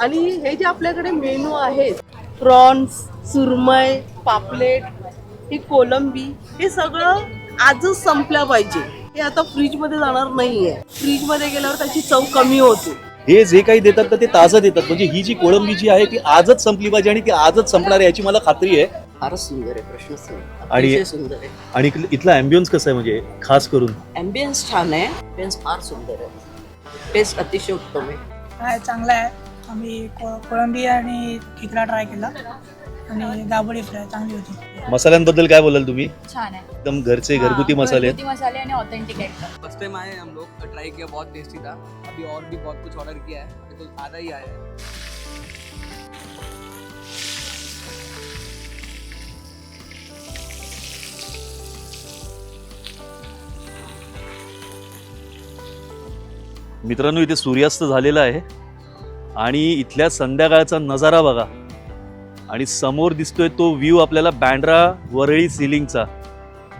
आणि हे जे आपल्याकडे मेनू आहेत प्रॉन्स सुरमय पापलेट ही कोलंबी हे सगळं आजच संपलं पाहिजे. हे आता फ्रीजमध्ये जाणार नाहीये. फ्रीजमध्ये गेल्यावर त्याची चव कमी होते. हे जे काही देतात तर ते ताजं देतात. म्हणजे ही जी कोळंबी जी आहे ती आजच संपली पाहिजे आणि ती आजच संपणार आहे याची मला खात्री आहे. फारच सुंदर आहे प्रश्नच नाही आणि- सुंदर आहे. आणि इथलं- अँबियन्स कसं आहे म्हणजे खास करून? अँबियन्स छान आहे. अँबियन्स फार सुंदर आहे. टेस्ट अतिशय उत्तम आहे. आहे चांगला आहे. आम्ही को- कोळंबी आणि खेकडा ट्राय केला. आणि दाबोळी फ्राय चांगली होती. मसाल्यांबद्दल काय बोलाल तुम्ही? छान आहे. एकदम घरचे घरगुती हाँ, मसाले. आहेत घरगुती मसाले आणि ऑथेंटिक एकदम फर्स्ट टाइम आए हैं हम लोग ट्राई किया बहुत टेस्टी था. अभी और भी बहुत कुछ ऑर्डर किया है अभी तो आधा ही आया है। मित्रांनो इथे सूर्यास्त झालेला आहे. आणि इथल्या संध्याकाळचा नजारा बघा. आणि समोर दिसतोय तो व्ह्यू आपल्याला बँड्रा वरळी सिलिंगचा.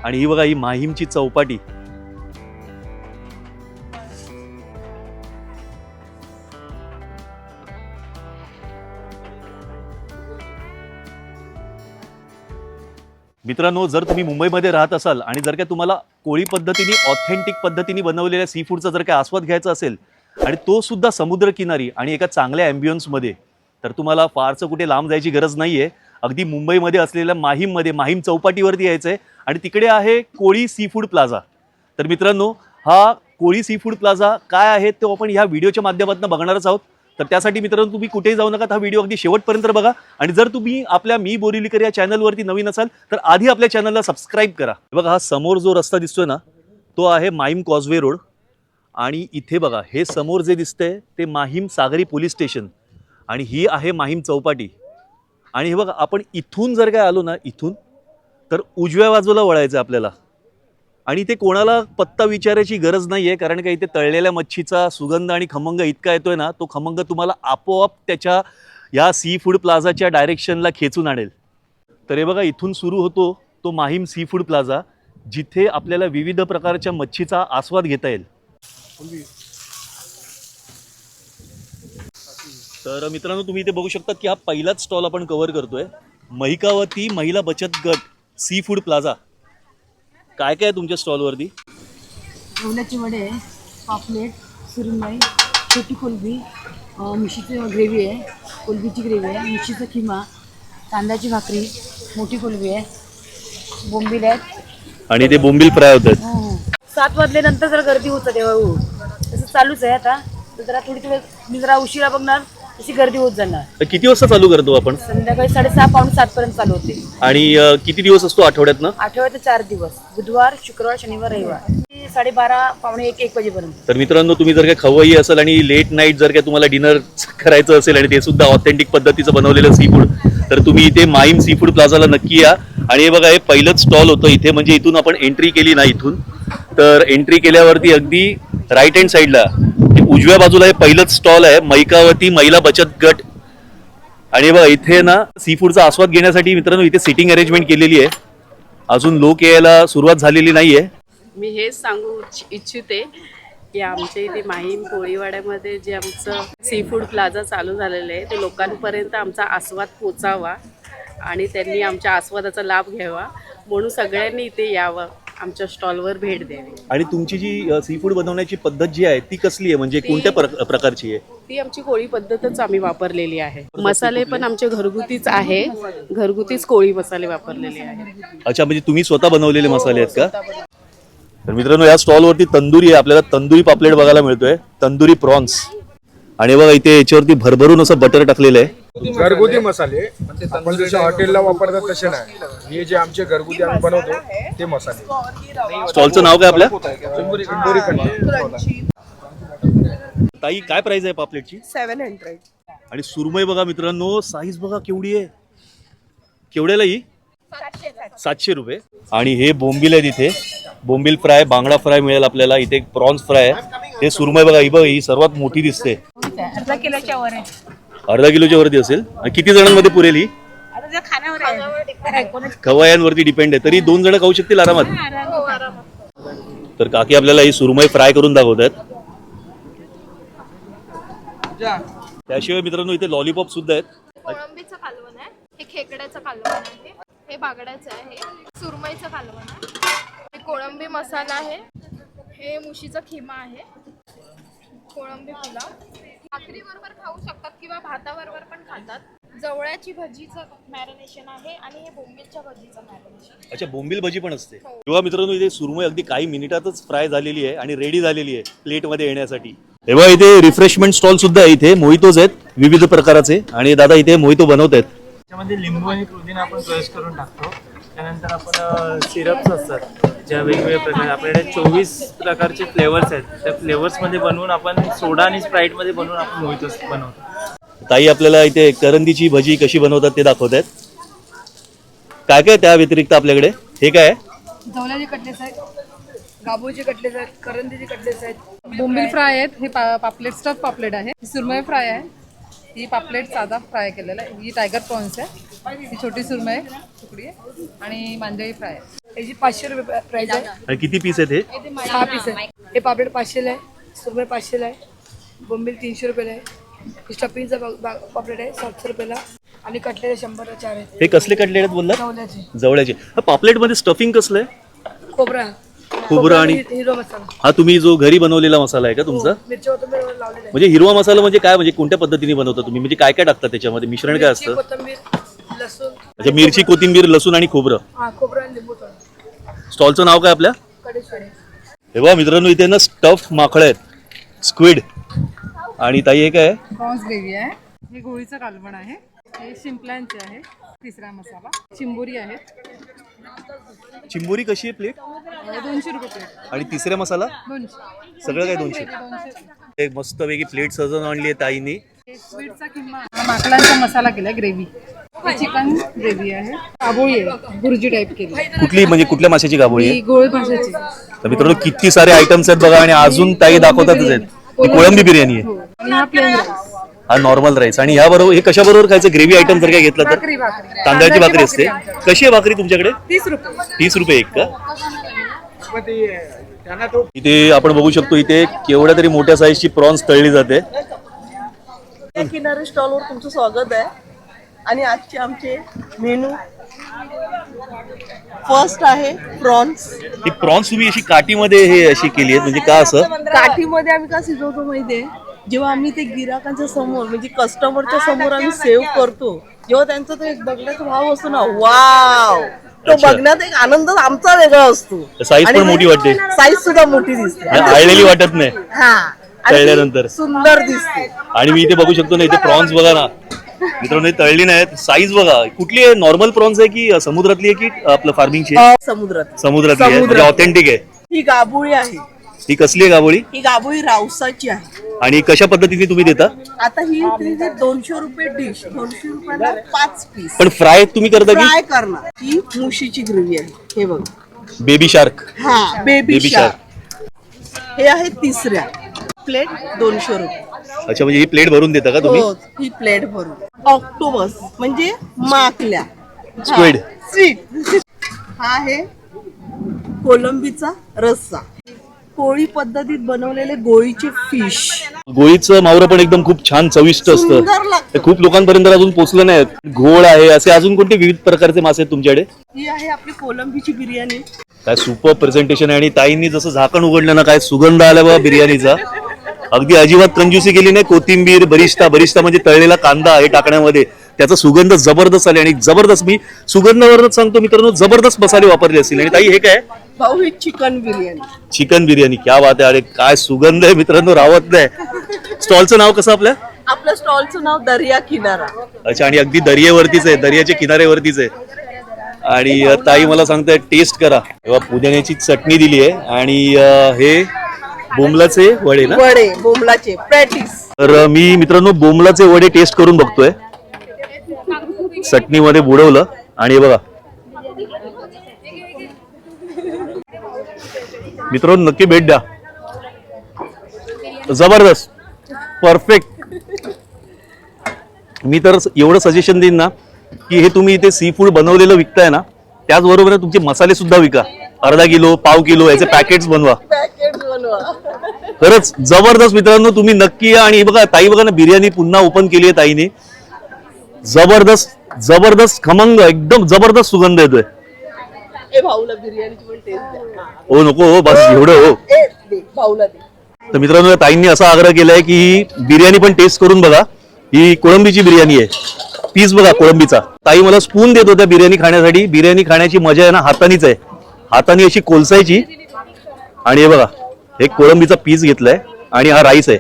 आणि ही बघा ही माहीमची चौपाटी. मित्रांनो जर तुम्ही मुंबईमध्ये राहत असाल आणि जर काय तुम्हाला कोळी पद्धतीने ऑथेंटिक पद्धतीने बनवलेल्या सी फूडचा जर काय आस्वाद घ्यायचा असेल आणि तो सुद्धा समुद्रकिनारी आणि एका चांगल्या ॲम्बियन्समध्ये तर तुम्हाला फारसं कुठे लांब जायची गरज नाही आहे अगदी मुंबईमध्ये असलेल्या माहीममध्ये माहीम चौपाटीवरती यायचं आहे आणि तिकडे आहे कोळी सी फूड प्लाझा तर मित्रांनो हा कोळी सी फूड प्लाझा काय आहे तो आपण ह्या व्हिडिओच्या माध्यमातून बघणारच आहोत. तर त्यासाठी मित्रांनो तुम्ही कुठेही जाऊ नका. हा व्हिडिओ अगदी शेवटपर्यंत बघा. आणि जर तुम्ही आपल्या मी बोरिलीकर या चॅनलवरती नवीन असाल तर आधी आपल्या चॅनलला सबस्क्राईब करा. बघा हा समोर जो रस्ता दिसतोय ना तो आहे माहीम कॉजवे रोड आणि इथे बघा हे समोर जे दिसतंय ते माहीम सागरी पोलीस स्टेशन. आणि ही आहे माहीम चौपाटी. आणि हे बघा आपण इथून जर काय आलो ना इथून तर उजव्या बाजूला वळायचं आपल्याला. आणि ते कोणाला पत्ता विचारायची गरज नाही आहे कारण का इथे तळलेल्या मच्छीचा सुगंध आणि खमंग इतका येतोय ना तो खमंग तुम्हाला आपोआप त्याच्या या सी फूड प्लाझाच्या डायरेक्शनला खेचून आणेल. तर हे बघा इथून सुरू होतो तो माहीम सी फूड प्लाझा जिथे आपल्याला विविध प्रकारच्या मच्छीचा आस्वाद घेता येईल. तर मित्रांनो तुम्ही इथे बघू शकता की हा पहिलाच स्टॉल आपण कव्हर करतोय. महिकावती महिला बचत गट सी फूड प्लाझा काय काय आहे तुमच्या स्टॉलवरती जेवणाचे वडे पापलेट सुरमई छोटी कोलबी अं, म्हशीची ग्रेव्ही आहे कोलबीची ग्रेव्ही आहे म्हशीचा किमा कांद्याची भाकरी मोठी कोलबी आहे बोंबील आहेत. आणि ते बोंबील फ्राय होतात. हो हो. सात वाजल्यानंतर जरा गर्दी होतं तेव्हा हो. तसं चालूच आहे आता. तर जरा थोडी थोडी मी जरा उशिरा बघणार तशी गर्दी होत जाणार. तर किती वाजता चालू करतो आपण? संध्याकाळी साडेसहा पावणे सातपर्यंत चालू होते. आणि अ, किती दिवस असतो आठवड्यातनं? आठवड्याचे चार दिवस. बुधवार शुक्रवार शनिवार रविवार. साडेबारा पावणे एक एक वाजेपर्यंत. तर मित्रांनो तुम्ही जर काय खवय्ई असेल आणि लेट नाईट जर काय तुम्हाला डिनर करायचं असेल आणि ते सुद्धा ऑथेंटिक पद्धतीचं बनवलेलं सी फूड तर तुम्ही इथे माईम सी फूड प्लाझाला नक्की या. आणि हे बघा हे पहिलंच स्टॉल होतं इथे. म्हणजे इथून आपण एंट्री केली ना इथून. तर एंट्री केल्यावरती अगदी राईट हँड साईडला उजव्या बाजूला हे पहिलंच स्टॉल आहे मैकावती महिला बचत गट. आणि बघा इथे ना सी फूडचा आस्वाद घेण्यासाठी मित्रांनो इथे सिटिंग अरेंजमेंट केलेली आहे. अजून लोक यायला सुरुवात झालेली नाहीये. मी हेच सांगू इच्छ- इच्छिते की आमच्या इथे माहीम कोळीवाड्यामध्ये जे आमचं सी फूड प्लाझा चालू झालेलं आहे ते लोकांपर्यंत आमचा आस्वाद पोचावा आणि त्यांनी आमच्या आस्वादाचा लाभ घ्यावा. म्हणून सगळ्यांनी इथे यावं. आमच्या स्टॉलवर भेट द्यावी. आणि तुमची जी सी फूड बनवण्याची पद्धत जी आहे ती कसली आहे? म्हणजे कोणत्या प्र- प्रकारची आहे? ती आमची कोळी पद्धतच आम्ही वापरलेली आहे. मसाले पण आमचे घरगुतीच आहे. घरगुतीच कोळी मसाले वापरलेले आहे अच्छा म्हणजे तुम्ही स्वतः बनवलेले मसाले आहेत का? तर मित्रांनो या स्टॉलवरती तंदुरी आहे. आपल्याला तंदुरी पापलेट बघायला मिळतोय. तंदुरी प्रॉन्स. आणि बघा इथे याच्यावरती भरभरून असं बटर टाकलेलं आहे. घरगुती मसाले. आपण जसे हॉटेलला वापरतात तसे नाही. हे जे आमचे घरगुती आम्ही बनवतो ते मसाले. स्टॉलचं नाव काय आपल्या? ताई काय प्राइस आहे पापलेटची? सेवन हंड्रेड आणि सुरमई बघा मित्रांनो साईज बघा केवढी आहे. केवढ्याला ही? सातशे रुपये. आणि हे बोंबील आहे तिथे बोंबील फ्राय बांगडा फ्राय मिळेल आपल्याला. इथे एक प्रॉन्स फ्राय आहे. हे सुरमई बघा ही बघा ही सर्वात मोठी दिसते. अर्धा किलोच्या वरती असेल. आणि किती जणांमध्ये पुरेल ही? खवयांवरती डिपेंड आहे. तरी दोन जण खाऊ शकतील आरामात. तर काकी आपल्याला ही सुरमई फ्राय करून दाखवत आहेत त्याशिवाय मित्रांनो इथे लॉलीपॉप सुद्धा आहेत. कोळंबीचं कालवण आहे. हे खेकड्याचं कालवण आहे. हे बागड्याचं आहे. सुरमईचं कालवण आहे. हे कोळंबी मसाला आहे. हे मुशीचा खिमा आहे. कोळंबी पुलाव भाकरी बरोबर खाऊ शकतात किंवा भाताबरोबर पण खातात. जवळ्याची भजीचं मॅरिनेशन आहे आणि हे बोंबीलच्या भजीचं मॅरिनेशन अच्छा बोंबील भजी पण असते. तेव्हा मित्रांनो इथे सुरमई अगदी काही मिनिटातच फ्राय झालेली आहे आणि रेडी झालेली आहे प्लेटमध्ये येण्यासाठी. तेव्हा इथे रिफ्रेशमेंट स्टॉल सुद्धा आहे. इथे मोहितोज आहेत विविध प्रकाराचे. आणि दादा इथे मोहितो बनवत आहेत. त्याच्यामध्ये लिंबू आणि पुदिना आपण क्रश करून टाकतो. त्यानंतर आपण सिरप्स असतात ज्या वेगवेगळ्या प्रकार आपल्याकडे चोवीस प्रकारचे फ्लेवर्स आहेत. त्या फ्लेवर्समध्ये बनवून आपण सोडा आणि स्प्राईटमध्ये बनवून आपण मोहितोस बनवतो. ताई आपल्याला इथे करंदीची भजी कशी बनवतात ते दाखवत आहेत काय काय त्या व्यतिरिक्त आपल्याकडे? हे काय आहे? जवल्याचे कटलेस आहेत गाबोचे कटलेस आहेत करंदीचे कटलेस आहेत. बोंबील फ्राय आहेत हे पा पापलेट स्टफ पापलेट आहे. सुरमई फ्राय आहे. ही पापलेट साधा फ्राय केलेला आहे. ही टायगर प्रॉन्स आहे. ही छोटी सुरमई तुकडी आहे. आणि मांजळी फ्राय आहे. याची पाचशे रुपये प्राइस आहे. किती पीस आहेत हे? सहा पीस आहे हे पापलेट पाचशेला आहे. सुरमई पाचशेला आहे. बोंबील तीनशे रुपयाला आहे. स्टफिंगचा पापलेट आहे सातशे रुपयाला. आणि कटलेट शंभरला चार आहेत. हे कसले कटले आहेत बोलला? जवळचे हा पापलेटमध्ये स्टफिंग कसलं आहे? खोबरा. खोबरं आणि मसाला. हा तुम्ही जो घरी बनवलेला मसाला आहे का तुमचा? मिरची कोथिंबीर लावलेला आहे म्हणजे हिरवा मसाला म्हणजे काय? म्हणजे कोणत्या पद्धतीने बनवता तुम्ही? म्हणजे काय काय टाकता त्याच्यामध्ये? मिश्रण काय असतं? कोथिंबीर लसूण. अच्छा मिरची कोथिंबीर लसूण आणि खोबरं. हा खोबरं आणि लिंबू थोडं. स्टॉलचं नाव काय आपल्या? कढीशोरी तेव्हा मित्रांनो इथे ना स्टफ माकड आहेत. स्क्विड. आणि ताई हे काय आहे? प्रॉन्स ग्रेव्ही आहे. हे गोळीचं कालवण आहे. हे शिंपल्यांचे आहे. तिसरा मसाला. चिंबोरी आहे. चिंबोरी कशी आहे प्लेट दोनशे रुपये प्लेट आणि तिसरा मसाला? दोनशे. सगळं काय दोनशे? एक मस्तपैकी प्लेट सजवून आणली आहे ताईने. स्वीटचा किंवा माकडांचा मसाला केला ग्रेव्ही चिकन ग्रेव्ही आहे. आबोळी आहे भुर्जी टाईप केली. कुठली म्हणजे कुठल्या माशाची ही आहे? गोळ भाषेची तर मित्रांनो किती सारे आयटम्स आहेत बघा आणि अजून ताई दाखवतातच आहेत. ही कोळंबी बिर्याणी आहे. आणि हा प्लेन राईस हा नॉर्मल राईस आणि ह्या बरोबर हे कशा बरोबर खायचं? ग्रेव्ही आयटम जर काय घेतलं तर? भाकरी तांदळाची भाकरी असते. कशी आहे भाकरी तुमच्याकडे? तीस रुपये. तीस रुपये एक का? मग ते त्यांना तो इथे आपण बघू शकतो इथे केवढ्या तरी मोठ्या साईजची प्रॉन्स तळली जाते. या किनारी स्टॉलवर तुमचं स्वागत आहे. आणि आजचे आमचे मेनू फर्स्ट आहे प्रॉन्स ही प्रॉन्स तुम्ही अशी काठीमध्ये हे अशी केली आहे म्हणजे का असं? काठीमध्ये आम्ही का शिजवतो माहितीये? जेव्हा आम्ही ते गिराकांच्या समोर म्हणजे कस्टमरच्या समोर आम्ही सेव्ह करतो जेव्हा त्यांचा तो एक बघण्याचा भाव असतो ना वाव तो अच्छा. बघण्यात एक आनंद आमचा वेगळा असतो. साईज पण मोठी वाटते. साईज सुद्धा मोठी दिसते. आळलेली वाटत नाही. हा. आणि ती तळल्यानंतर. सुंदर दिसते. आणि मी इथे बघू शकतो ना इथे प्रॉन्स बघा ना. मित्रांनो हे तळली नाहीत. साईज बघा. कुठली आहे? नॉर्मल प्रॉन्स आहे की समुद्रातली आहे की आपलं फार्मिंगची आहे समुद्रात. समुद्रातली आहे. म्हणजे समुद्रातली. ऑथेंटिक आहे. ही गाभोळी आहे. ही कसली आहे गाबोळी ही गाभोळी रावसाची आहे. आणि कशा पद्धतीने तुम्ही देता? आता ही ती जी दोनशे रुपये डिश दोनशे रुपयाला पाच पीस. पण फ्राय तुम्ही करता की? फ्राय करणार. ही मुशीची ग्रेव्ही आहे. हे बघ. Baby shark. हा बेबी Baby शार्क. हे आहे तिसऱ्या. प्लेट दोनशे रुपये. अच्छा म्हणजे ही प्लेट भरून देता का तुम्ही? हो ही प्लेट भरून. ऑक्टोबस म्हणजे माकल्या Squid. स्वीट. हा आहे कोलंबीचा रस्सा. पोळी पद्धतीत बनवलेले गोळीचे फिश. गोळीचं मावरं पण एकदम खूप छान चविष्ट असतं. सुंदर लागतं. ते खूप लोकांपर्यंत अजून पोहोचलं नाही. घोळ आहे असे अजून कोणते विविध प्रकारचे मासे आहेत तुमच्याकडे? ही आहे आपली कोलंबीची बिर्याणी. काय सुपर प्रेझेंटेशन आहे आणि ताईंनी जसं झाकण उघडलं ना काय सुगंध आला बघा बिर्याणीचा. अगदी अजिबात कंजूसी केली नाही. कोथिंबीर बरिस्ता बरिस्ता म्हणजे तळलेला कांदा हे टाकण्यामध्ये. त्याचा सुगंध जबरदस्त आले आणि जबरदस्त मी सुगंधावरच सांगतो मित्रांनो जबरदस्त मसाले वापरले असतील आणि ताई हे काय? भाऊ ही चिकन बिर्याणी. चिकन बिर्याणी क्या बात आहे. अरे काय सुगंध आहे मित्रांनो रावत नाही. स्टॉलचं नाव कसं आपल्या आपल्या स्टॉलचं नाव दर्या किनारा. अच्छा आणि अगदी दर्यावरतीच आहे दर्याच्या किनाऱ्यावरतीच आहे. आणि ताई मला सांगताय टेस्ट करा. तेव्हा पुदिन्याची चटणी दिली आहे आणि अ, हे बोमलाचे वडे ना? वडे बोमलाचे प्रॅक्टिस तर मी मित्रांनो बोमलाचे वडे टेस्ट करून बघतोय. चटणीमध्ये बुडवलं आणि हे बघा. मित्रांनो नक्की भेट द्या. जबरदस्त. परफेक्ट मी तर एवढं सजेशन देईन ना की हे तुम्ही इथे सी फूड बनवलेलं विकताय ना त्याचबरोबर तुमचे मसाले सुद्धा विका. अर्धा किलो पाव किलो याचे पॅकेट्स बनवा. पॅकेट बनवा. खरंच जबरदस्त मित्रांनो तुम्ही नक्की या आणि हे बघा ताई बघा ना बिर्याणी पुन्हा ओपन केली आहे ताईने. जबरदस्त जबरदस्त खमंग एकदम जबरदस्त सुगंध येतोय. ए भाऊला बिर्याणीची पण टेस्ट द्या. हो नको हो बस एवढं हो. ए दे भाऊला दे. तर मित्रांनो या ताईंनी असा आग्रह केलाय की ही बिर्याणी पण टेस्ट करून बघा. ही कोळंबीची बिर्याणी आहे. पीस बघा कोळंबीचा. ताई मला स्पून देत होत्या बिर्याणी खाण्यासाठी. बिर्याणी खाण्याची मजा आहे ना हातानीच आहे. हाताने अशी कोलसायची. आणि हे बघा एक कोळंबीचा पीस घेतलाय. आणि हा राईस आहे.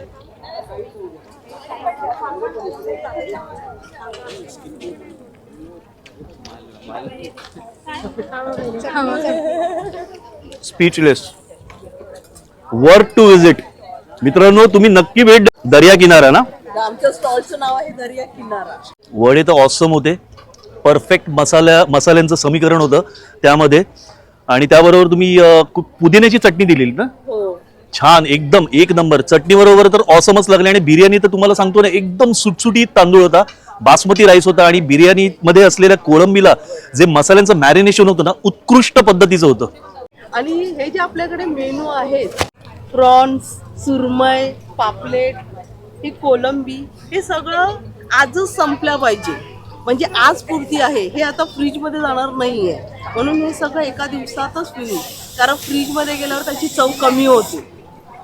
स्पीचलेस वर्क टू विजिट मित्रांनो तुम्ही नक्की भेट. दर्या किनारा ना? आमच्या स्टॉलचं नाव आहे दर्या किनारा. वडे तर ऑसम होते. परफेक्ट मसाल्या मसाल्यांचं समीकरण होतं त्यामध्ये. आणि त्याबरोबर तुम्ही अं, कु- पुदिन्याची चटणी दिलेली ना? हो. छान एकदम एक नंबर. चटणी बरोबर तर ऑसमच लागले. आणि बिर्याणी तर तुम्हाला सांगतो ना एकदम सुटसुटीत तांदूळ होता. बासमती राईस होता आणि बिर्याणी मध्ये असलेल्या कोळंबीला जे मसाल्यांचं मॅरिनेशन होतं ना उत्कृष्ट पद्धतीचं होतं. आणि हे जे आपल्याकडे मेनू आहेत प्रॉन्स सुरमय पापलेट ही कोलंबी हे सगळं आजच संपलं पाहिजे. म्हणजे आज पुरती आहे हे आता फ्रीजमध्ये जाणार नाही आहे म्हणून हे सगळं एका दिवसातच फिनिश कारण फ्रीजमध्ये गेल्यावर त्याची चव कमी होते.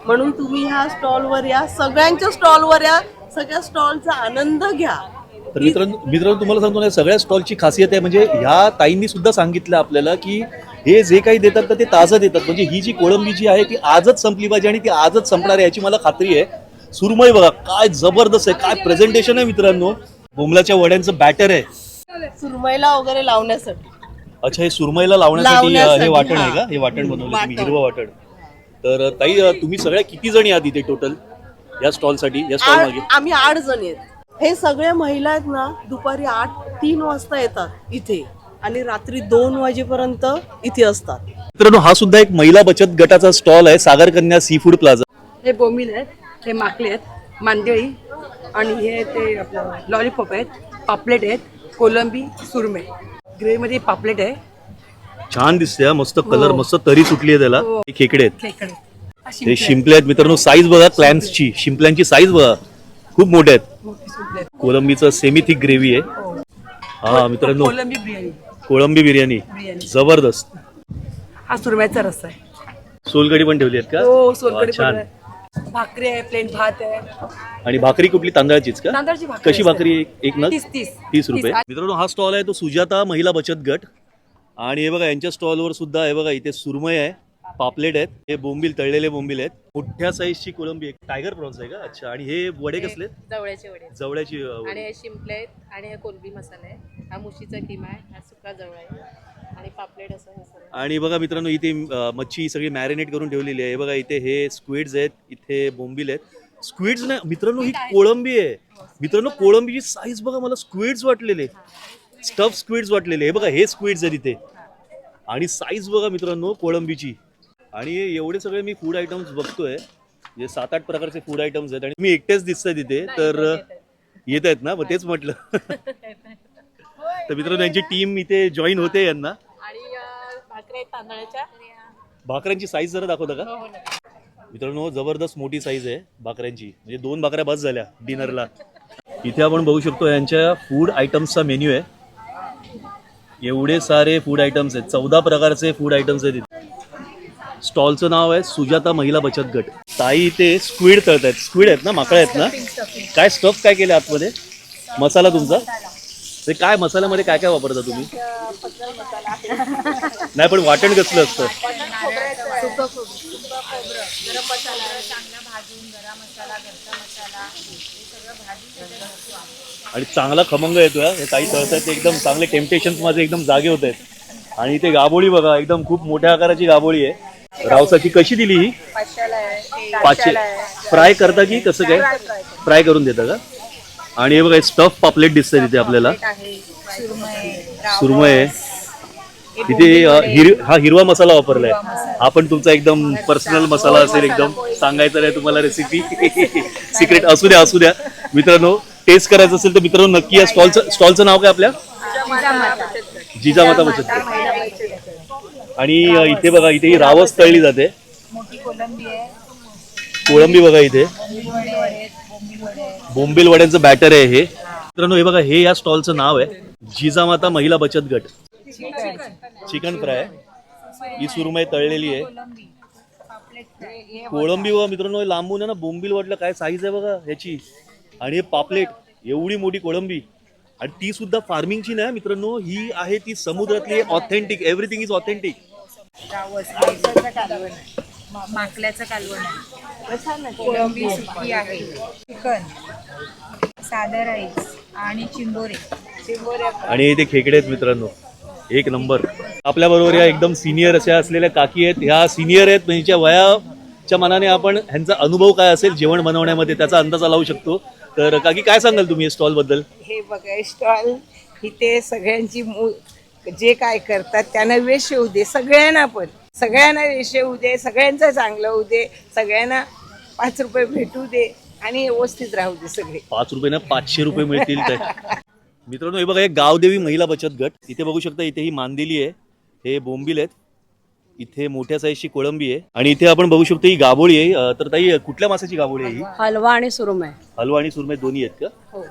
म्हणून तुम्ही ह्या स्टॉलवर या सगळ्यांच्या स्टॉलवर या सगळ्या स्टॉलचा आनंद घ्या. तर मित्रांनो मित्रांनो तुम्हाला सांगतो ना सगळ्या स्टॉलची खासियत आहे म्हणजे ह्या ताईंनी सुद्धा सांगितलं आपल्याला की हे जे काही देतात तर ते ताजं देतात. म्हणजे ही जी कोळंबी जी आहे ती आजच संपली पाहिजे आणि ती आजच संपणार आहे याची मला खात्री आहे. सुरमई बघा काय जबरदस्त आहे काय प्रेझेंटेशन आहे मित्रांनो. बोमलाच्या वड्यांचं बॅटर आहे. सुरमईला वगैरे लावण्यासाठी. अच्छा हे सुरमईला लावण्यासाठी हे वाटण आहे. का? हे वाटण बनवलं तुम्ही वाटण. हिरवं वाटण. तर ताई तुम्ही सगळ्या किती जणी आहात इथे टोटल या स्टॉलसाठी या स्टॉल मागे? आम्ही आठ जण आहेत. हे सगळे महिला आहेत ना दुपारी आठ तीन वाजता येतात इथे. आणि रात्री दोन वाजेपर्यंत इथे असतात. मित्रांनो हा सुद्धा एक महिला बचत गटाचा स्टॉल आहे सागर कन्या सी फूड प्लाझा. हे बोंबील आहेत हे माकले आहेत मांदेळी आणि हे ते आपलं लॉलीपॉप आहेत पापलेट आहेत कोलंबी सुरमे. ग्रेव्हीमध्ये पापलेट आहे. छान दिसते हा, मस्त कलर मस्त तरी सुटली आहे त्याला. हे. खेकडे आहेत. खेकडे. हे शिंपले आहेत मित्रांनो साईज बघा क्लॅम्सची शिंपल्यांची साईज बघा. खूप मोठे आहेत. कोलंबीचं सेमी थिक ग्रेव्ही आहे. हा. मित्रांनो. कोलंबी बिर्याणी. कोळंबी बिर्याणी. जबरदस्त. हा सुरम्याचा रस्सा आहे. सोलकडी पण ठेवली आहेत का? हो वा, पण छान. आहे. भाकरी आहे प्लेन भात आहे. आणि भाकरी कुठली? तांदळाचीच का? तांदळाची भाकरी कशी असते. भाकरी? एक- एक नग? तीस तीस. तीस रुपये. मित्रांनो हा स्टॉल आहे तो सुजाता महिला बचत गट. आणि हे बघा यांच्या स्टॉलवर सुद्धा हे बघा इथे सुरमई आहे. पापलेट आहेत. हे बोंबील तळलेले बोंबील आहेत. मोठ्या साईजची कोळंबी आहे. टायगर प्रॉन्स आहे का? अच्छा. आणि हे वडे कसले? वडे जवळ्याची अं, वडे. आणि हे शिंपले आहेत. आणि हे कोलबी मसाला आहे हा मुशीचा किमा आहे. हा सुका जवळ आहे. आणि पापलेट असं हे सगळं. आणि बघा मित्रांनो इथे अं, मच्छी सगळी मॅरिनेट करून ठेवलेली आहे. हे बघा इथे हे स्क्विड्स आहेत. इथे बोंबील आहेत. स्क्विड्स नाही मित्रांनो ही कोळंबी आहे. मित्रांनो कोळंबीची साईज बघा मला स्क्विड्स वाटलेले. स्टफ स्क्विड्स वाटलेले. हे बघा हे स्क्विड्स आहेत इथे. आणि साईज बघा मित्रांनो कोळंबीची. आणि एवढे सगळे मी फूड आयटम्स बघतोय. म्हणजे सात आठ प्रकारचे फूड आयटम्स आहेत आणि मी एकटेच दिसतंय तिथे. तर येत आहेत ना? मग तेच म्हटलं. तर मित्रांनो यांची टीम इथे जॉईन होते यांना. भाकऱ्यांची साईज जरा दाखवता का? मित्रांनो जबरदस्त मोठी साईज आहे भाकऱ्यांची. म्हणजे दोन भाकऱ्या बस झाल्या डिनरला इथे आपण बघू शकतो यांच्या फूड आयटम्सचा मेन्यू आहे. एवढे सारे फूड आयटम्स आहेत. चौदा प्रकारचे फूड आयटम्स आहेत इथे. स्टॉलचं नाव आहे सुजाता महिला बचत गट. ताई इथे स्क्विड तळत आहेत स्क्विड आहेत ना माकळ आहेत ना? काय स्टफ काय केलं आतमध्ये? मसाला तुमचा? ते काय मसाल्यामध्ये काय काय वापरता तुम्ही? नाही पण वाटण कसलं असतं? आणि चांगला खमंग येतोय हा. ताई तळतात ते एकदम चांगले टेम्पटेशन माझे एकदम जागे होत आहेत. आणि इथे गाबोळी बघा एकदम खूप मोठ्या आकाराची गाबोळी आहे. रावसाची कशी दिली ही? पाचशे. फ्राय करता की कसं काय? फ्राय करून देता का? आणि हे बघा स्टफ पापलेट दिसतंय तिथे आपल्याला. सुरमय तिथे हिर हा हिरवा मसाला वापरलाय. हा पण तुमचा एकदम पर्सनल मसाला असेल एकदम सांगायचं नाही तुम्हाला रेसिपी सिक्रेट असू द्या असू द्या. मित्रांनो टेस्ट करायचं असेल तर मित्रांनो नक्की या स्टॉलचं स्टॉलचं नाव काय आपल्या? जिजामाता बचत गट. आणि इथे बघा इथे ही रावस तळली जाते. कोळंबी बघा इथे. बोंबील वड्यांचं बॅटर आहे हे. मित्रांनो हे बघा हे या स्टॉलचं नाव आहे. जिजामाता महिला बचत गट. चिकन फ्राय ही सुरमई तळलेली आहे. कोळंबी बघा मित्रांनो लांबून आहे ना बोंबील वाटलं काय साईज आहे बघा ह्याची. आणि हे पापलेट एवढी मोठी कोळंबी. आणि ती सुद्धा फार्मिंगची नाही मित्रांनो. ही आहे ती समुद्रातली ऑथेंटिक एव्हरीथिंग इज ऑथेंटिक माकल्याचं कालवण आहे. कोळंबी सुकी आहे. चिकन साधा राईस आणि चिंबोरे. चिंबोरे आणि इथे खेकडे आहेत मित्रांनो. एक नंबर. आपल्या बरोबर या एकदम सिनियर अशा असलेल्या काकी आहेत. ह्या सिनियर आहेत म्हणजे वयाच्या मनाने आपण ह्यांचा अनुभव काय असेल जेवण बनवण्यामध्ये त्याचा अंदाजा लावू शकतो. तर काकी काय सांगाल तुम्ही स्टॉलबद्दल? हे बघा स्टॉल इथे सगळ्यांची जे काय करतात त्यांना वेश येऊ दे. सगळ्यांना पण. सगळ्यांना वेश येऊ दे सगळ्यांचं चांगलं होऊ दे सगळ्यांना पाच रुपये भेटू दे आणि व्यवस्थित राहू दे सगळे. पाच रुपये ना पाचशे रुपये मिळतील काय मित्रांनो हे बघा हे गावदेवी महिला बचत गट. इथे बघू शकता इथे ही मांदेली आहे. हे बोंबील आहेत. इथे मोठ्या साईजची कोळंबी आहे. आणि इथे आपण बघू शकतो ही गाभोळी आहे. अं, तर ताई कुठल्या मासाची गाभोळी आहे ही? हलवा आणि सुरमय हलवा आणि सुरमई दोन्ही आहेत का?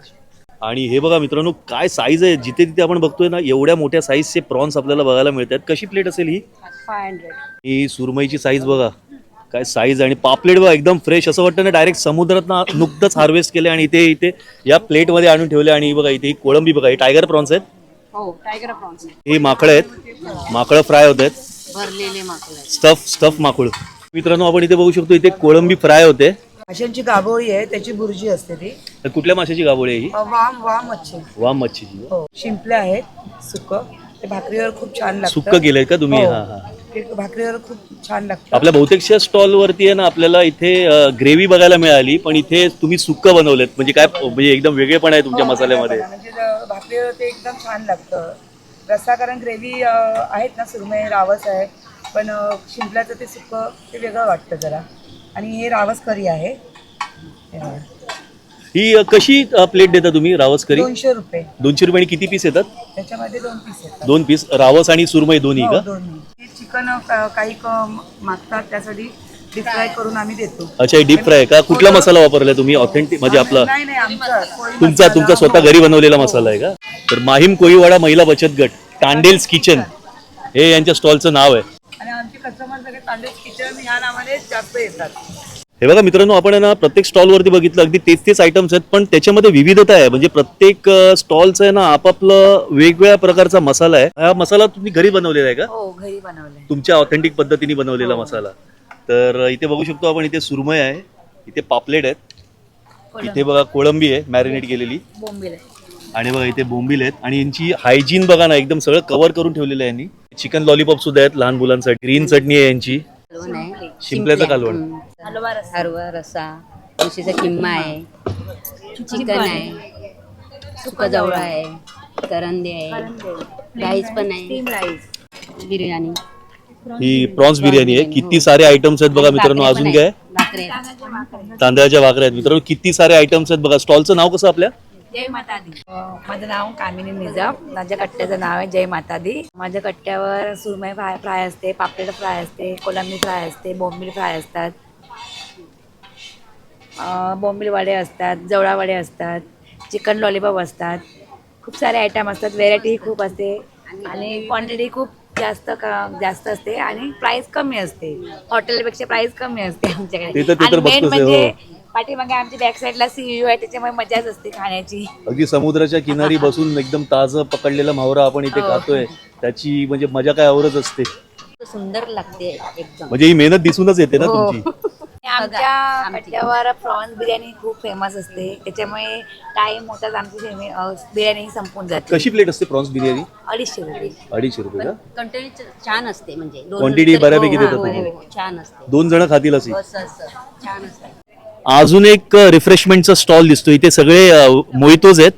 आणि हे बघा मित्रांनो काय साईज आहे? जिथे तिथे आपण बघतोय ना एवढ्या मोठ्या साईजचे प्रॉन्स आपल्याला बघायला मिळतात. कशी प्लेट असेल ही? फाय हंड्रेड ही सुरमईची साईज बघा. काय साईज आणि पापलेट बघा एकदम फ्रेश असं वाटतं ना डायरेक्ट समुद्रात ना नुकतंच हार्वेस्ट केले आणि इथे इथे या प्लेटमध्ये आणून ठेवले आणि बघा इथे ही कोळंबी बघा. ही टायगर प्रॉन्स आहेत. हो टायगर प्रॉन्स ही माकडं आहेत. माकडं फ्राय होत आहेत. भरलेले स्टफ स्टफ माकुळ. मित्रांनो आपण इथे बघू शकतो इथे कोळंबी फ्राय होते. माशांची गाभोळी आहे त्याची बुर्जी असते ती. तर कुठल्या माशाची गाभोळी आहे ही? वाम वाम मच्छी. वाम मच्छीची हो. शिंपले आहेत सुक. ते भाकरीवर खूप छान लागतं. सुक्क केलंय का तुम्ही? हो. हा हा. ते भाकरीवर खूप छान लागतं. आपल्या बहुतेकशा स्टॉल वरती आहे ना आपल्याला इथे ग्रेव्ही बघायला मिळाली पण इथे तुम्ही सुक्क बनवलेत. म्हणजे काय म्हणजे एकदम वेगळेपण आहे तुमच्या मसाल्यामध्ये. म्हणजे भाकरीवर ते एकदम छान लागतं. रस्सा कारण ग्रेव्ही आहेत ना सुरमई रावस आहे. पण शिंपल्याचं ते सुक्क ते वेगळं वाटतं जरा. आणि हे रावस करी आहे. हे अ, कशी प्लेट देता तुम्ही रावस करी? दोनशे रुपये. दोनशे रुपये किती पीस येतात? त्याच्यामध्ये दोन पीस आहेत दोन पीस रावस आणि सुरमई दोन्ही हो, का? दोन्ही. हे चिकन काही क- मागतात त्यासाठी. डीप फ्राय करून आम्ही देतो. अच्छा डीप फ्राय का? कुठला मसाला वापरलाय तुम्ही? ऑथेंटिक म्हणजे आपला नाही नाही आमचा कोळी तुमचा मसाला, तुमचा स्वतः हो. घरी बनवलेला मसाला आहे का? तर माहीम कोळीवाडा महिला बचत गट टांडेल्स किचन. हे यांच्या स्टॉलचं नाव आहे. आणि आमचे कस्टमर सगळे तांदूळ किचन ह्या नावाने जास्त येतात. हे बघा मित्रांनो आपण आहे ना प्रत्येक स्टॉलवरती बघितलं अगदी तेच तेच आयटम्स आहेत पण त्याच्यामध्ये विविधता आहे. म्हणजे प्रत्येक स्टॉलचं आहे ना आपापलं वेगवेगळ्या प्रकारचा मसाला आहे. हा मसाला तुम्ही घरी बनवलेला आहे का? हो घरी बनवलंय तुमच्या ऑथेंटिक पद्धतीने बनवलेला मसाला. तर इथे बघू शकतो आपण इथे सुरमई आहे. इथे पापलेट आहेत. इथे बघा कोळंबी आहे मॅरिनेट केलेली. आणि बघा इथे बोंबील आहेत. आणि यांची हायजीन बघा ना एकदम सगळं कव्हर करून ठेवलेलं आहे यांनी. चिकन लॉलीपॉप सुद्धा आहेत लहान मुलांसाठी. ग्रीन चटणी आहे यांची. शिंपल्याचं कालवण. हरवा रसा किम्मा आहे. चिकन आहे. सुका जवळ आहे. करंदे आहे. राईस पण आहे. Steam rice biryani. ही प्रॉन्स बिर्याणी आहे. किती सारे आयटम्स आहेत बघा मित्रांनो अजून काय? तांदळाच्या भाकऱ्या आहेत. मित्रांनो किती सारे आयटम्स आहेत बघा. स्टॉलचं नाव कसं आपल्या? जय माता दी माझं नाव कामिनी निजाम. माझ्या कट्ट्याचं नाव आहे जय माता दी माझ्या कट्ट्यावर सुरमई फ्राय फ्राय असते पापलेट फ्राय असते कोलंबी फ्राय असते बोंबील फ्राय असतात. बोंबील वडे असतात जवळा वडे असतात चिकन लॉलीपॉप असतात. खूप सारे आयटम असतात. व्हेरायटी खूप असते. आणि क्वांटिटी खूप जास्त का- जास्त असते आणि प्राइस कमी असते. हॉटेलपेक्षा प्राइस कमी असते ते तर- आमच्याकडे ते तर आणि मेन बघतोच आहे, म्हणजे हो. पाठीमागे आमच्या बॅक साईडला सीयू आहे त्याच्यामुळे मजाच असते खाण्याची. अगदी समुद्राच्या किनारी बसून एकदम ताजं पकडलेला मावरा आपण इथे खातोय त्याची म्हणजे मजा काय आवरच असते. सुंदर लागते एकदम. म्हणजे ही मेहनत दिसूनच येते ना तुमची. आमच्या कट्ट्यावर प्रॉन्स बिर्याणी खूप फेमस असते. त्याच्यामुळे टाइम होताच आमची फेमे- अं, बिर्याणी संपून जाते. कशी प्लेट असते प्रॉन्स बिर्याणी? अडीचशे रुपये. अडीचशे रुपये का? छान असते म्हणजे. दोन तरी- बऱ्यापैकी हो, देतात हो, तुम्ही. हो, छान असते. दोन जण खातील अशी असं असं छान असते. अजून एक रिफ्रेशमेंटचा स्टॉल दिसतो इथे सगळे मोहितोज आहेत.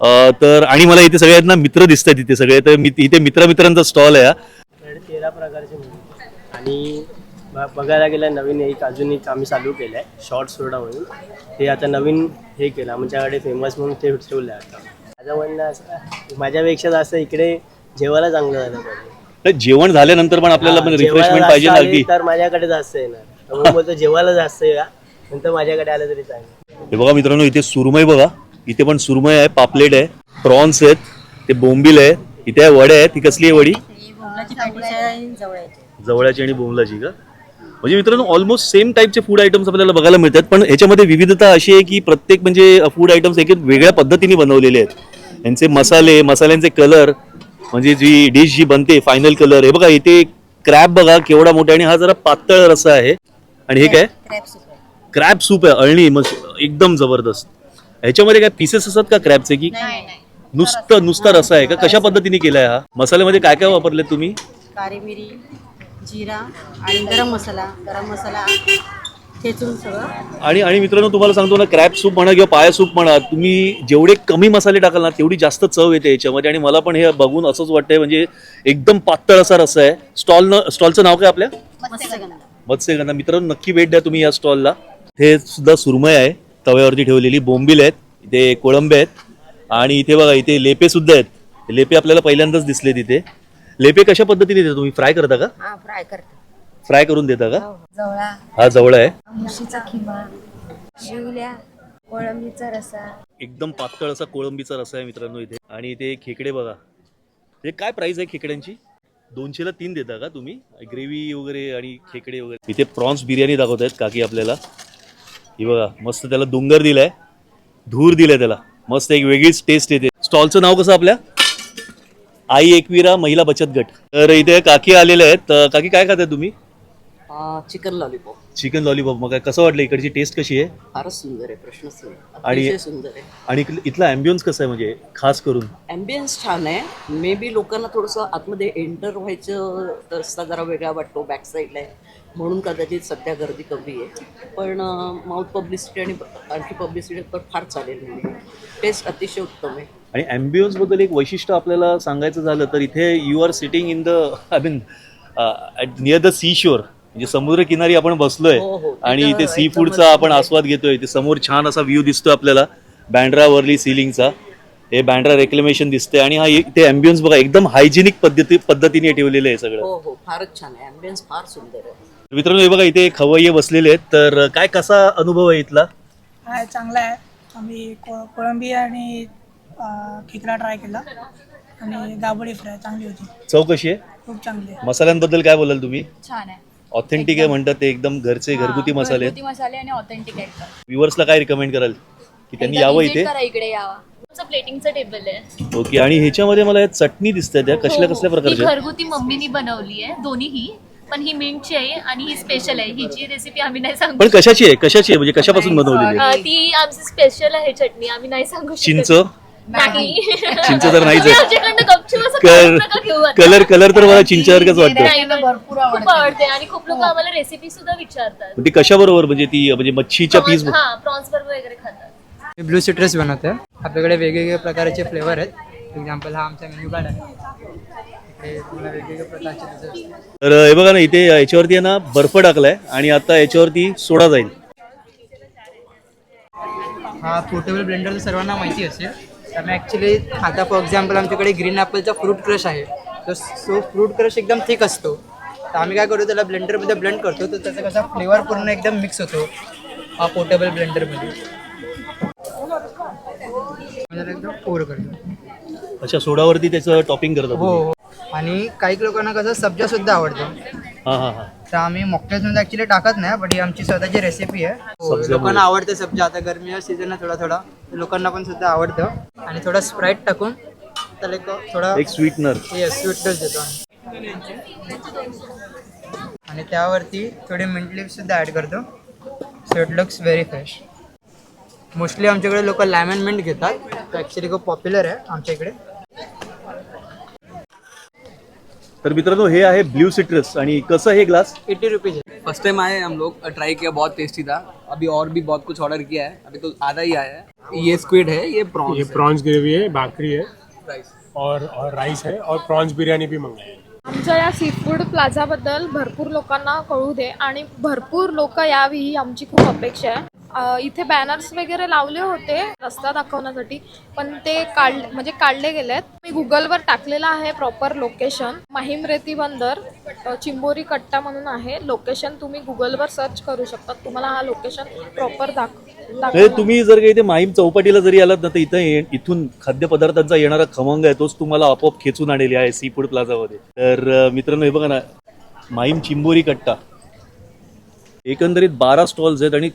अ, तर आणि मला इथे सगळ्यांना मित्र दिसत आहेत इथे सगळे. तर मी- इथे मित्र मित्रांचा स्टॉल आहे हा. तेरा प्रकारचे मिळतात आणि ब- बघायला गेलं नवीन एक अजून एक आम्ही चालू केलं आहे शॉर्ट सोडा म्हणून. ते आता नवीन हे केलं आमच्याकडे फेमस म्हणून ते ठेवलं आहे आता. माझं म्हणणं असं माझ्यापेक्षा जास्त इकडे जेवायला चांगलं झालं पाहिजे. जेवण झाल्यानंतर पण आपल्याला पण हा, जेवायला रिफ्रेशमेंट जास्त पाहिजे ना आली अगदी. तर माझ्याकडे जास्त येणार तर बोलतो जेवायला जास्त या नंतर माझ्याकडे आलं तरी चालेल. हे बघा मित्रांनो इथे सुरमई बघा. इथे पण सुरमई आहे पापलेट आहे प्रॉन्स आहेत ते बोंबील आहे इथे आहे वडे आहेत ती कसली आहे वडी? जवळाची आणि बोंबलाची का? म्हणजे मित्रांनो ऑलमोस्ट सेम टाईपचे फूड आयटम्स आपल्याला बघायला मिळतात. पण ह्याच्यामध्ये विविधता अशी आहे की प्रत्येक म्हणजे फूड आयटम्स एक वेगळ्या पद्धतीने बनवलेले आहेत. यांचे मसाले मसाल्यांचे कलर म्हणजे जी डिश जी बनते फायनल कलर हे बघा इथे क्रॅब बघा केवढा मोठा आणि हा जरा पातळ रसा आहे. आणि हे काय? क्रॅब सूप आहे. अळणी मग एकदम जबरदस्त. ह्याच्यामध्ये काय पीसेस असतात का क्रॅबचे की? नुसतं नुसता रसा आहे का? कशा पद्धतीने केलाय हा? मसाल्यामध्ये काय काय वापरले तुम्ही? जिरा आणि गरम मसाला गरम मसाला ठेचून सगळं. आणि आणि मित्रांनो तुम्हाला सांगतो ना क्रॅब सूप म्हणा किंवा पाया सूप म्हणा तुम्ही जेवढे कमी मसाले टाकाल ना तेवढी जास्त चव येते याच्यामध्ये. आणि मला पण हे बघून असंच वाटतंय म्हणजे एकदम पातळ असा रस्सा आहे. स्टॉल स्टॉलचं नाव काय आपल्या? मत्स्यगंधा. मित्रांनो नक्की भेट द्या तुम्ही या स्टॉलला हे सुद्धा सुरमई आहे. तव्यावरती ठेवलेली बोंबील आहेत. इथे कोळंबे आहेत. आणि इथे बघा इथे लेपे सुद्धा आहेत. लेपे आपल्याला पहिल्यांदाच दिसले तिथे लेपे कशा पद्धतीने देता तुम्ही? फ्राय करता का? हा फ्राय करते. फ्राय करून देता का? जवळा. हा जवळ आहे. म्हशीचा खिमा शिवल्या कोळंबीचा रसा. एकदम पातळ असा कोळंबीचा रसा आहे मित्रांनो इथे. आणि इथे खेकडे बघा. हे काय प्राइस आहे खेकड्यांची? दोनशेला तीन देता का तुम्ही? ग्रेव्ही वगैरे आणि खेकडे वगैरे. इथे प्रॉन्स बिर्याणी दाखवत आहेत काकी आपल्याला. ही बघा मस्त त्याला डोंगर दिलाय. धूर दिलाय त्याला. मस्त एक वेगळीच टेस्ट येते. स्टॉलचं नाव कसं आपल्या? आई एकविरा महिला बचत गट. तर इथे काकी आलेल्या आहेत. तर काकी काय खाताय तुम्ही? चिकन लॉलीपॉप चिकन लॉलीपॉप मग काय कसं वाटलं इकडची टेस्ट कशी आहे? फारच सुंदर आहे प्रश्नच नाही आणि- अतिशय सुंदर आहे. आणि इथलं- इथला अँबियन्स कसं आहे म्हणजे खास करून? ॲम्बियन्स छान आहे. मे बी लोकांना थोडंसं आतमध्ये एंटर व्हायचं रस्ता जरा वेगळा वाटतो बॅक साईडला आहे. म्हणून कदाचित सध्या गर्दी कमी आहे. पण माउथ पब्लिसिटी आणि आणखी पब्लिसिटी तर फार चालेल. टेस्ट अतिशय उत्तम आहे. आणि अँबियन्सबद्दल एक वैशिष्ट्य आपल्याला सांगायचं झालं तर इथे you are sitting in the I mean near the seashore म्हणजे समुद्र किनारी आपण बसलोय हो, हो. आणि इथे सी फूडचा आपण आहे. आस्वाद घेतोय. इथे समोर छान असा व्ह्यू दिसतोय आपल्याला. बँड्रा वर्ली सिलिंगचा हे बँड्रा रेक्लेमेशन दिसतंय आणि हा इथे अँबियन्स बघा एकदम हायजेनिक पद्धती पद्धतीने ठेवलेलं आहे सगळं. हो हो. फारच छान आहे. ॲम्बियन्स फार सुंदर आहे. मित्रांनो हे बघा इथे खवय्ये बसलेले आहेत. तर काय कसा अनुभव आहे इथला? चांगला आहे. आम्ही कोळंबी आणि खेकडा ट्राय केला. आणि दाबोळी फ्राय चांगली होती. चव कशी आहे? खूप चांगली आहे. मसाल्यांबद्दल काय बोलाल तुम्ही? छान आहे. ऑथेंटिक आहे म्हणतात ते एकदम घरचे घरगुती मसाले आहेत. घरगुती मसाले आणि ऑथेंटिक आहेत. व्ह्युअर्सला काय रिकमेंड कराल? की त्यांनी यावं इथे? इकडे यावा. तुमचं प्लेटिंगचं टेबल आहे. ओके आणि ह्याच्यामध्ये मला या चटणी दिसते त्या कसल्या कसल्या हो, ही प्रकारच्या आहेत? घरगुती मम्मीनी बनवली आहे दोन्हीही पण ही मिंटची आहे आणि ही स्पेशल आहे. हिची रेसिपी आम्ही नाही सांगू पण कशाची आहे? कशाची आहे? म्हणजे कशापासून बनवलेली आहे? अं, ती आमची स्पेशल आहे चटणी आम्ही नाही सांगू शकत. चिंच? नाही चिंच तर नाहीच तुम्ही आहे. आमच्याकडनं गपचूप असं कर करू नका घेऊ आता. कलर कलर तर मला चिंचासारखंच वाटतं. नाही, नाही. खूप आवडते. आणि खूप लोक आम्हाला रेसिपी सुद्धा विचारतात. पण ती कशाबरोबर? म्हणजे ती म्हणजे मच्छीच्या पीस हा प्रॉन्स बरोबर वगैरे खातात. मी ब्लू सिट्रस बनवतो. आपल्याकडे वेगवेगळे प्रकारचे फ्लेवर आहेत. एक्झाम्पल हा आमचा मेन्यू कार्ड आहे. इकडे तुम्हाला वेगवेगळ्या प्रकारचे. तर हे बघा ना इथे याच्यावरती आहे ना बर्फ टाकलाय आणि आता याच्यावरती सोडा जाईल. हा पोर्टेबल ब्लेंडर सर्वांना माहिती असेल. त्यामुळे ॲक्च्युली आता फॉर एक्झाम्पल आमच्याकडे ग्रीन ॲपलचा फ्रूट क्रश आहे. तर सो फ्रूट क्रश एकदम थिक असतो. तर आम्ही काय करतो त्याला ब्लेंडरमध्ये ब्लेंड करतो. तर त्याचा कसा फ्लेवर पूर्ण एकदम मिक्स होतो. हा पोर्टेबल ब्लेंडरमध्ये त्याला एकदम पोर करतो. अच्छा सोडावरती त्याचं टॉपिंग करतात हो. हो. आणि काही लोकांना कसं सब्जा सुद्धा आवडतो. हा हा हा. तर आम्ही मॉकटेल्समध्ये ॲक्च्युली टाकत नाही पण ही आमची स्वतःची रेसिपी आहे. हो. लोकांना आवडते सब्जा आता गरमीच्या सीझन थोडा थोडा लोकांना पण सुद्धा आवडतं. आणि थोडा स्प्राईट टाकून त्याला एक थोडा एक स्वीटनर स्वीटनेस देतो आम्ही. आणि त्यावरती थोडे मिंट लिव्ह सुद्धा ॲड करतो. So it looks very fresh mostly आमच्याकडे लोक लॅमन मिंट घेतात. तो ॲक्च्युली खूप पॉप्युलर आहे आमच्या इकडे. तर मित्रांनो हे आहे ब्ल्यू सिट्रस आणि कसं हे ग्लास एट्टी रुपीज़ है फ़र्स्ट टाइम आए हम लोग ट्राई किया बहुत टेस्टी था। अभी और भी बहुत कुछ ऑर्डर किया है। अभी तो आधा ही आया है। ये स्क्विड है ये प्रॉन्स ये प्रॉन्स ग्रेवी है भाकरी है। राइस और और राइस है और प्रॉन्स बिरयानी भी मंगाई है। आमच्या या सी फूड प्लाझाबद्दल भरपूर लोकांना कळू दे आणि भरपूर लोक यावी ही आमची खूप अपेक्षा आहे. इथे बॅनर्स वगैरे लावले होते रस्ता दाखवण्यासाठी पण ते काढ म्हणजे काढले गेलेत. मी गुगलवर टाकलेलं आहे प्रॉपर लोकेशन माहीम रेती बंदर चिंबोरी कट्टा म्हणून आहे. लोकेशन तुम्ही गुगलवर सर्च करू शकता. तुम्हाला हा लोकेशन प्रॉपर दाख म्हणजे तुम्ही जर का इथे माहीम चौपाटीला जरी आलात ना तर इथं ये- इथून खाद्यपदार्थांचा येणारा खमंग आहे तोच तुम्हाला आपोआप खेचून आणलेली आहे सी फूड प्लाझामध्ये. तर अं, मित्रांनो हे बघा ना माहीम चिंबोरी कट्टा. एकंदरीत बारा स्टॉल्स आहेत आणि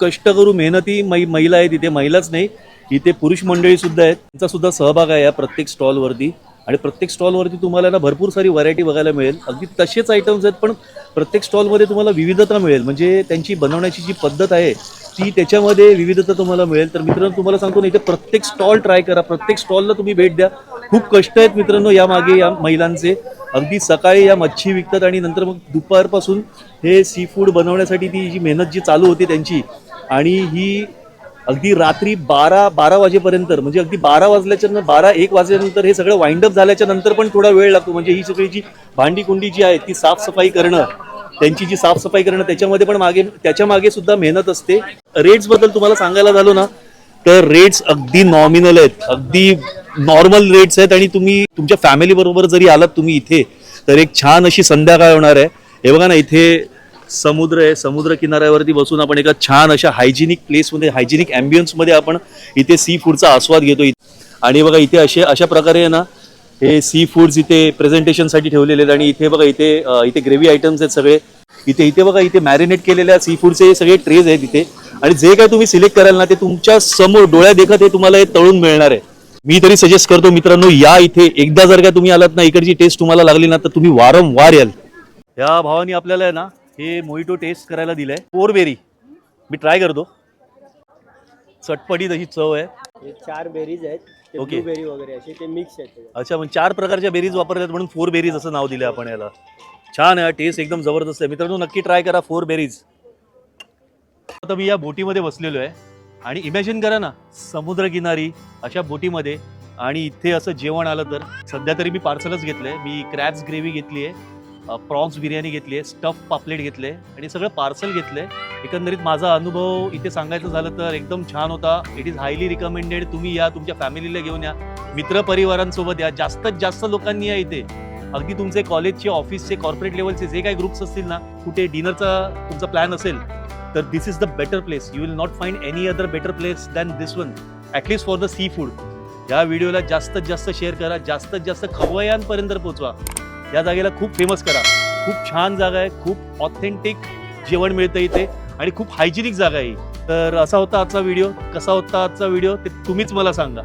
कष्ट करू मेहनती मै महिला आहेत इथे महिलाच नाही इथे पुरुष मंडळी सुद्धा आहेत. त्यांचा सुद्धा सहभाग आहे या प्रत्येक स्टॉलवरती. आणि प्रत्येक स्टॉलवरती तुम्हाला ना भरपूर सारी व्हरायटी बघायला मिळेल. अगदी तसेच आयटम्स आहेत पण प्रत्येक स्टॉलमध्ये तुम्हाला विविधता मिळेल. म्हणजे त्यांची बनवण्याची जी पद्धत आहे ती त्याच्यामध्ये विविधता तुम्हाला मिळेल. तर मित्रांनो तुम्हाला सांगतो ना इथे प्रत्येक स्टॉल ट्राय करा. प्रत्येक स्टॉलला तुम्ही भेट द्या. खूप कष्ट आहेत मित्रांनो या मागे या महिलांचे. अगदी सकाळी या मच्छी विकतात आणि नंतर मग दुपारपासून हे सी फूड बनवण्यासाठी ती जी मेहनत जी चालू होती त्यांची. आणि ही अगदी रात्री बारा बारा वाजेपर्यंत म्हणजे अगदी बारा वाजल्याच्या बारा एक वाजल्यानंतर हे सगळं वाईंडअप झाल्याच्यानंतर पण थोडा वेळ लागतो. म्हणजे ही सगळी जी भांडी कुंडी जी आहे ती साफसफाई करणं त्यांची जी साफसफाई करणं त्याच्यामध्ये पण मागे त्याच्यामागे सुद्धा मेहनत असते. रेट्सबद्दल तुम्हाला सांगायला झालो ना तर रेट्स अगदी नॉमिनल आहेत. अगदी नॉर्मल रेट्स आहेत आणि तुम्ही तुमच्या फॅमिली बरोबर जरी आलात तुम्ही इथे तर एक छान अशी संध्याकाळ होणार आहे. हे बघा ना इथे समुद्र आहे. समुद्र किनाऱ्यावरती बसून आपण एका छान अशा हायजिनिक प्लेसमध्ये हायजिनिकमध्ये आपण इथे सी फूडचा आस्वाद घेतो आणि बघा इथे असे अशा प्रकारे ना हे सी फूड्स इथे प्रेझेंटेशनसाठी ठेवलेले आहेत आणि इथे बघा इथे इथे ग्रेव्ही आयटम्स आहेत सगळे. इथे इथे बघा इथे मॅरिनेट केलेल्या सी फूडचे सगळे ट्रेज आहेत इथे. आणि जे काय तुम्ही सिलेक्ट कराल ना ते तुमच्यासमोर डोळ्या देखत हे तुम्हाला हे तळून मिळणार आहे. मी तरी सजेस्ट करतो मित्रांनो या इथे एकदा जर का तुम्ही आलात ना इकडची टेस्ट तुम्हाला लागली ना तर तुम्ही वारंवार याल. या भावानी आपल्याला आहे ना हे मोहिटो टेस्ट करायला दिलंय. पोरबेरी मी ट्राय करतो. चटपटीत अशी चव आहे. चार बेरीज आहेत. ओके. ब्लूबेरी वगैरे असे ते मिक्स आहेत त्याच्यात. अच्छा मग चार प्रकारच्या बेरीज वापरतात म्हणून फोर बेरीज असं नाव दिलं आपण याला. छान आहे टेस्ट एकदम जबरदस्त आहे. मित्रांनो नक्की ट्राय करा फोर बेरीज आता मी या बोटीमध्ये बसलेलो आहे. आणि इमॅजिन करा ना समुद्रकिनारी अशा बोटीमध्ये आणि इथे असं जेवण आलं तर. सध्या तरी मी पार्सलच घेतलंय. मी क्रॅब्स ग्रेव्ही घेतली आहे प्रॉन्स बिर्याणी घेतली आहे स्टफ पापलेट घेतले आणि सगळं पार्सल घेतले एकंदरीत माझा अनुभव इथे सांगायचं झालं तर एकदम छान होता. इट इज हायली रिकमेंडेड तुम्ही या तुमच्या फॅमिलीला घेऊन या. मित्रपरिवारांसोबत या. जास्तीत जास्त लोकांनी या इथे. अगदी तुमचे कॉलेजचे ऑफिसचे कॉर्पोरेट लेवलचे जे काही ग्रुप्स असतील ना कुठे डिनरचा तुमचा प्लॅन असेल तर this is the better place you will not find any other better place than this one at least for the seafood या व्हिडिओला जास्तीत जास्त शेअर करा. जास्तीत जास्त खवयांपर्यंत पोहोचवा. या जागेला खूप फेमस करा. खूप छान जागा आहे खूप ऑथेंटिक जेवण मिळतं इथे आणि खूप हायजिनिक जागा आहे तर असा होता आजचा व्हिडिओ कसा होता आजचा व्हिडिओ ते तुम्हीच मला सांगा.